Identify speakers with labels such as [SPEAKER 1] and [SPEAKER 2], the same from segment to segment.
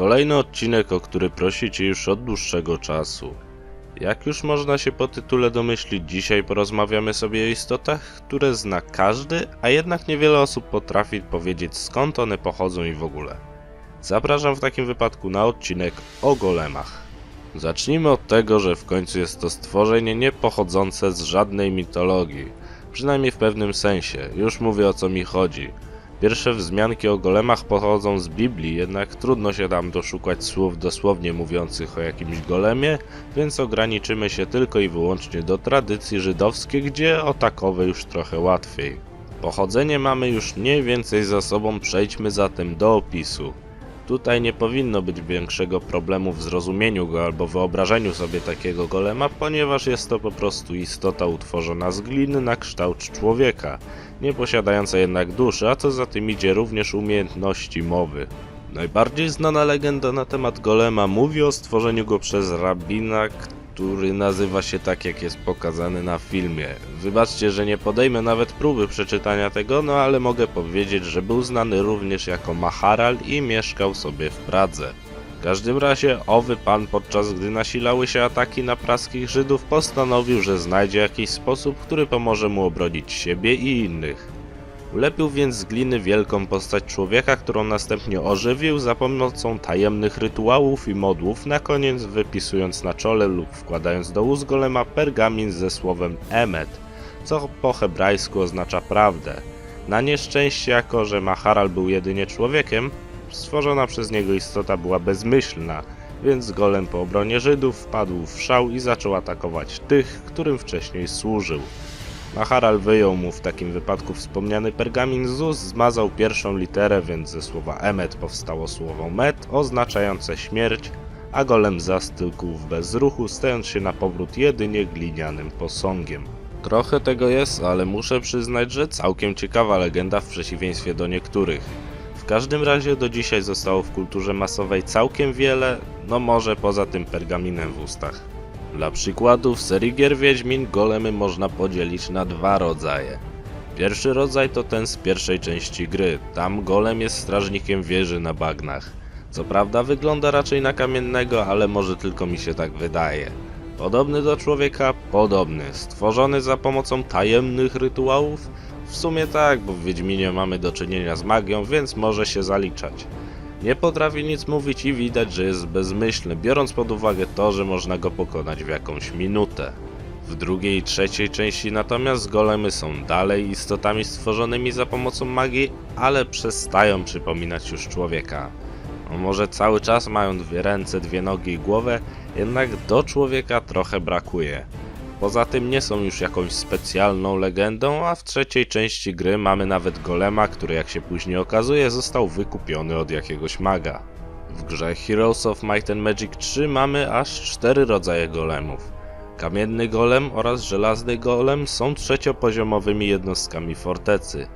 [SPEAKER 1] kolejny odcinek, o który prosicie już od dłuższego czasu. Jak już można się po tytule domyślić, dzisiaj porozmawiamy sobie o istotach, które zna każdy, a jednak niewiele osób potrafi powiedzieć skąd one pochodzą i w ogóle. Zapraszam w takim wypadku na odcinek o golemach. Zacznijmy od tego, że w końcu jest to stworzenie nie pochodzące z żadnej mitologii. Przynajmniej w pewnym sensie, już mówię o co mi chodzi. Pierwsze wzmianki o golemach pochodzą z Biblii, jednak trudno się tam doszukać słów dosłownie mówiących o jakimś golemie, więc ograniczymy się tylko i wyłącznie do tradycji żydowskiej, gdzie o takowe już trochę łatwiej. Pochodzenie mamy już mniej więcej za sobą, przejdźmy zatem do opisu. Tutaj nie powinno być większego problemu w zrozumieniu go albo wyobrażeniu sobie takiego golema, ponieważ jest to po prostu istota utworzona z gliny na kształt człowieka, nie posiadająca jednak duszy, a co za tym idzie również umiejętności mowy. Najbardziej znana legenda na temat golema mówi o stworzeniu go przez rabina, który nazywa się tak jak jest pokazany na filmie. Wybaczcie, że nie podejmę nawet próby przeczytania tego, no ale mogę powiedzieć, że był znany również jako Maharal i mieszkał sobie w Pradze. W każdym razie owy pan podczas gdy nasilały się ataki na praskich Żydów postanowił, że znajdzie jakiś sposób, który pomoże mu obronić siebie i innych. Ulepił więc z gliny wielką postać człowieka, którą następnie ożywił za pomocą tajemnych rytuałów i modłów, na koniec wypisując na czole lub wkładając do ust golema pergamin ze słowem Emet, co po hebrajsku oznacza prawdę. Na nieszczęście, jako że Maharal był jedynie człowiekiem, stworzona przez niego istota była bezmyślna, więc golem po obronie Żydów wpadł w szał i zaczął atakować tych, którym wcześniej służył. Maharal wyjął mu w takim wypadku wspomniany pergamin z ust, zmazał pierwszą literę, więc ze słowa emet powstało słowo met, oznaczające śmierć, a golem zastygł w bezruchu, stając się na powrót jedynie glinianym posągiem. Trochę tego jest, ale muszę przyznać, że całkiem ciekawa legenda w przeciwieństwie do niektórych. W każdym razie do dzisiaj zostało w kulturze masowej całkiem wiele, no może poza tym pergaminem w ustach. Dla przykładu w serii gier Wiedźmin golemy można podzielić na dwa rodzaje. Pierwszy rodzaj to ten z pierwszej części gry. Tam golem jest strażnikiem wieży na bagnach. Co prawda wygląda raczej na kamiennego, ale może tylko mi się tak wydaje. Podobny do człowieka? Podobny. Stworzony za pomocą tajemnych rytuałów? W sumie tak, bo w Wiedźminie mamy do czynienia z magią, więc może się zaliczać. Nie potrafi nic mówić i widać, że jest bezmyślny, biorąc pod uwagę to, że można go pokonać w jakąś minutę. W drugiej i trzeciej części natomiast golemy są dalej istotami stworzonymi za pomocą magii, ale przestają przypominać już człowieka. No może cały czas mają dwie ręce, dwie nogi i głowę, jednak do człowieka trochę brakuje. Poza tym nie są już jakąś specjalną legendą, a w trzeciej części gry mamy nawet golema, który jak się później okazuje został wykupiony od jakiegoś maga. W grze Heroes of Might and Magic 3 mamy aż cztery rodzaje golemów. Kamienny golem oraz żelazny golem są trzeciopoziomowymi jednostkami fortecy.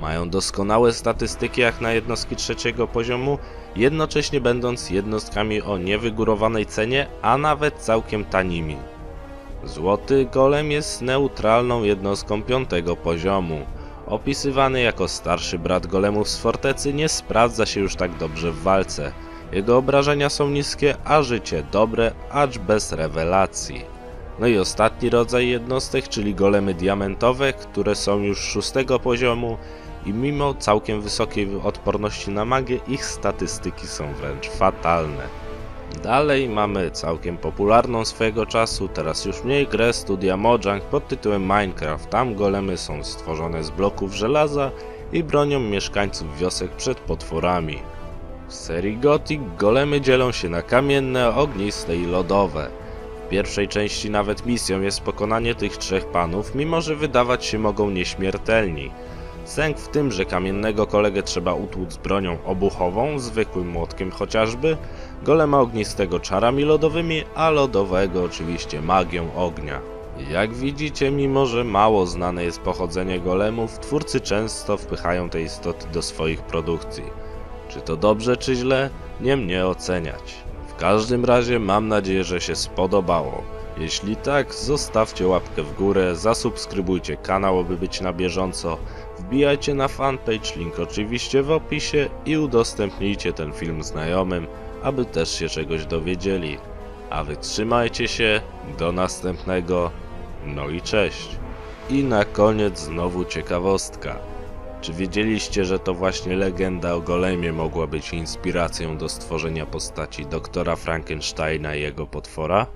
[SPEAKER 1] Mają doskonałe statystyki jak na jednostki trzeciego poziomu, jednocześnie będąc jednostkami o niewygórowanej cenie, a nawet całkiem tanimi. Złoty golem jest neutralną jednostką piątego poziomu. Opisywany jako starszy brat golemów z fortecy nie sprawdza się już tak dobrze w walce. Jego obrażenia są niskie, a życie dobre, acz bez rewelacji. No i ostatni rodzaj jednostek, czyli golemy diamentowe, które są już szóstego poziomu i mimo całkiem wysokiej odporności na magię, ich statystyki są wręcz fatalne. Dalej mamy całkiem popularną swojego czasu, teraz już mniej grę studia Mojang pod tytułem Minecraft. Tam golemy są stworzone z bloków żelaza i bronią mieszkańców wiosek przed potworami. W serii Gothic golemy dzielą się na kamienne, ogniste i lodowe. W pierwszej części nawet misją jest pokonanie tych trzech panów, mimo że wydawać się mogą nieśmiertelni. Sęk w tym, że kamiennego kolegę trzeba utłuc bronią obuchową, zwykłym młotkiem chociażby, golema ognistego czarami lodowymi, a lodowego oczywiście magią ognia. Jak widzicie, mimo że mało znane jest pochodzenie golemów, twórcy często wpychają te istoty do swoich produkcji. Czy to dobrze, czy źle? Nie mnie oceniać. W każdym razie mam nadzieję, że się spodobało. Jeśli tak, zostawcie łapkę w górę, zasubskrybujcie kanał, aby być na bieżąco, wbijajcie na fanpage, link oczywiście w opisie i udostępnijcie ten film znajomym, aby też się czegoś dowiedzieli. A wy trzymajcie się, do następnego, no i cześć. I na koniec znowu ciekawostka. Czy wiedzieliście, że to właśnie legenda o golemie mogła być inspiracją do stworzenia postaci doktora Frankensteina i jego potwora?